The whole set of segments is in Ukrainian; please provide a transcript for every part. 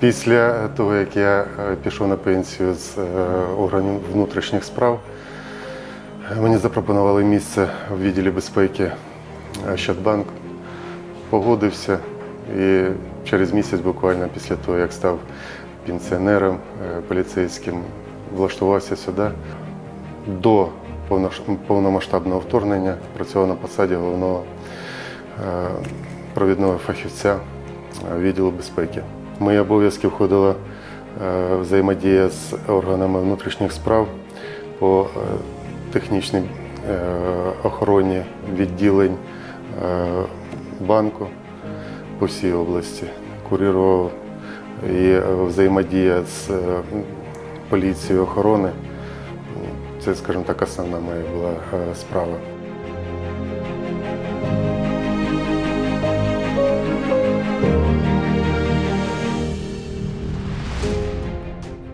Після того, як я е, пішов на пенсію з е, органів внутрішніх справ, е, мені запропонували місце в відділі безпеки Щадбанк. Погодився і через місяць, буквально після того, як став пенсіонером е, поліцейським, влаштувався сюди. До повномасштабного вторгнення працював на посаді головного е, провідного фахівця е, відділу безпеки. Мої обов'язки входила е, взаємодія з органами внутрішніх справ по е, технічній е, охороні відділень банку по всій області. Курував і взаємодія з поліцією охорони. Це, скажімо так, основна моя була справа.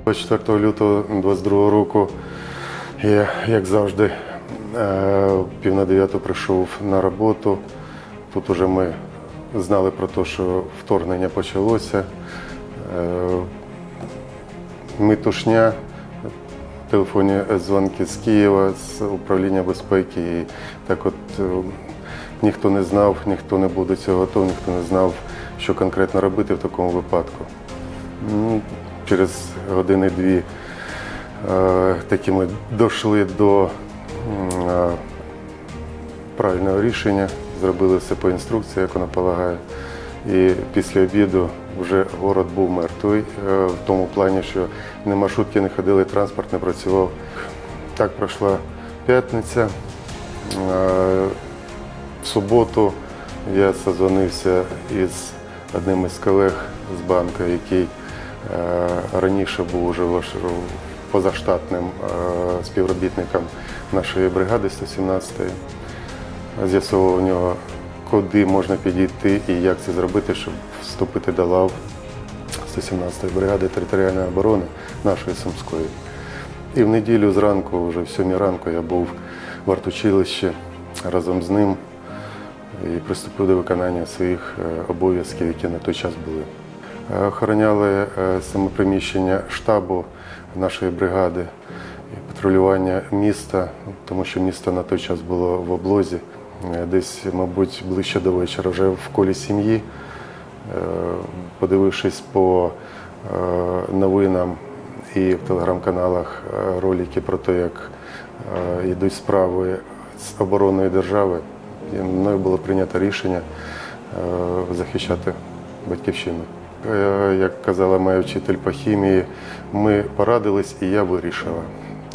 24 лютого 22 року я, як завжди, е, пів на дев'яту прийшов на роботу. Тут уже ми знали про те, що вторгнення почалося. Е, Митушня, телефонні дзвонки з Києва, з управління безпеки. І так от е, ніхто не знав, ніхто не був до цього готовий, ніхто не знав, що конкретно робити в такому випадку. Через години-дві е, таки ми дійшли до е, правильного рішення, зробили все по інструкції, як воно полагає. І після обіду вже город був мертвий, е, в тому плані, що не маршрутки не ходили, транспорт не працював. Так пройшла п'ятниця. В суботу я созвонився із одним із колег з банку, який раніше був уже позаштатним е, співробітником нашої бригади 117-ї. З'ясовував у нього, куди можна підійти і як це зробити, щоб вступити до лав 117-ї бригади територіальної оборони нашої Сумської. І в неділю зранку, вже в сьомій ранку, я був в артучилищі разом з ним і приступив до виконання своїх е, обов'язків, які на той час були. Охороняли е, саме приміщення штабу нашої бригади і патрулювання міста, тому що місто на той час було в облозі. Е, Десь, мабуть, ближче до вечора, вже в колі сім'ї, Е, подивившись по новинам і в телеграм-каналах ролики про те, як йдуть справи з обороною держави, і мною було прийнято рішення захищати батьківщину. Е, Як казала моя вчитель по хімії, ми порадились і я вирішила.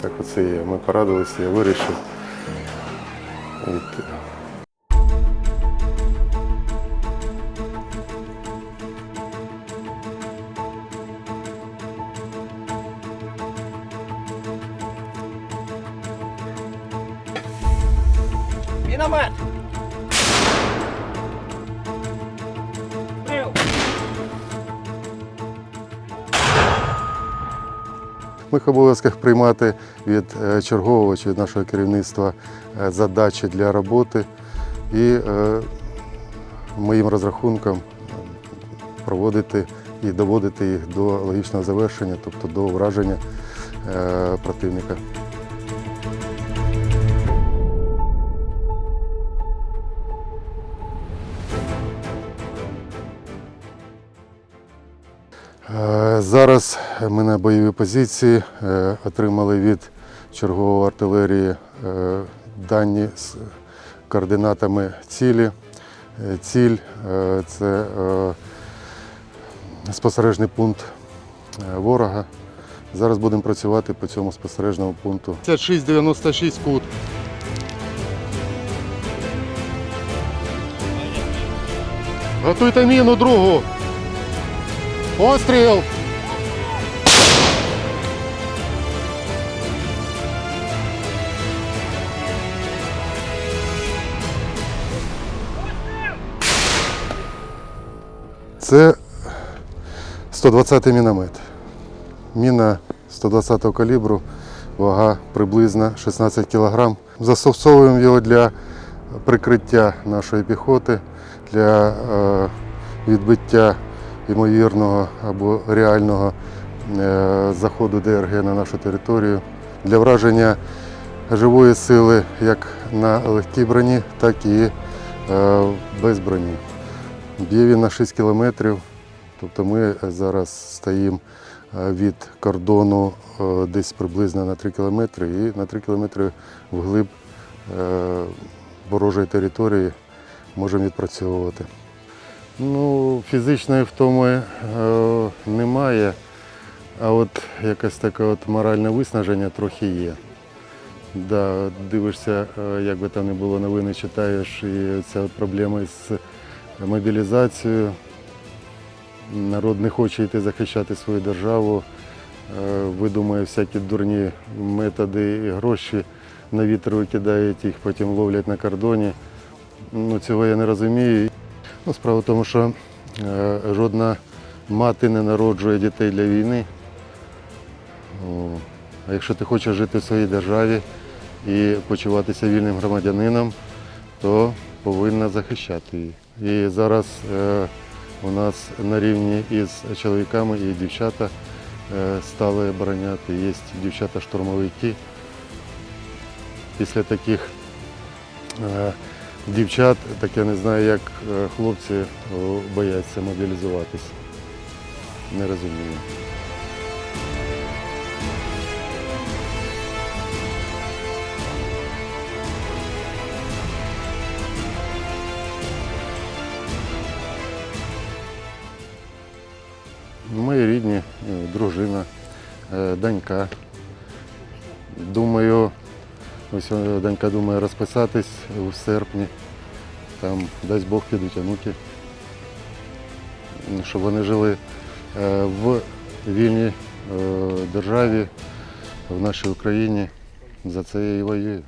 Так оце є. Ми порадились, і я вирішив. Міномет! Моїх обов'язках приймати від е, чергового чи від нашого керівництва е, задачі для роботи і е, моїм розрахункам проводити і доводити їх до логічного завершення, тобто до враження противника. Зараз ми на бойовій позиції е, отримали від чергової артилерії е, дані з координатами цілі. Е, Ціль е, це е, спостережний пункт е, ворога. Зараз будемо працювати по цьому спостережному пункту. 56-96 кут. Готуйте міну другу. Постріл! Це 120-й міномет. Міна 120-го калібру, вага приблизно 16 кг. Застосовуємо його для прикриття нашої піхоти, для е, відбиття ймовірного або реального е, заходу ДРГ на нашу територію для враження живої сили як на легкій броні, так і е, без броні. Б'є він на 6 кілометрів, тобто ми зараз стоїмо е, від кордону десь приблизно на 3 кілометри і на 3 кілометри вглиб ворожої території можемо відпрацьовувати. Ну, фізичної втоми е, немає, а от якесь таке от моральне виснаження трохи є. Да, дивишся, е, як би там не було новини, читаєш, і ця проблема з мобілізацією. Народ не хоче йти захищати свою державу, е, видумує всякі дурні методи і гроші на вітер викидають, їх потім ловлять на кордоні. Ну, цього я не розумію. Ну, справа в тому, що е, жодна мати не народжує дітей для війни. А якщо ти хочеш жити в своїй державі і почуватися вільним громадянином, то повинна захищати її. І зараз е, у нас на рівні із чоловіками і дівчата е, стали обороняти. Є дівчата-штурмовики. Після таких дівчат, так я не знаю, як е, хлопці бояться мобілізуватися. Не розумію. Мої рідні, е, дружина, е, донька. Думаю, ось донька думає розписатись у серпні. Там, дасть Бог, підуть онуки. Ну, Щоб вони жили е, в вільній е, державі, в нашій Україні. За це я і воюю.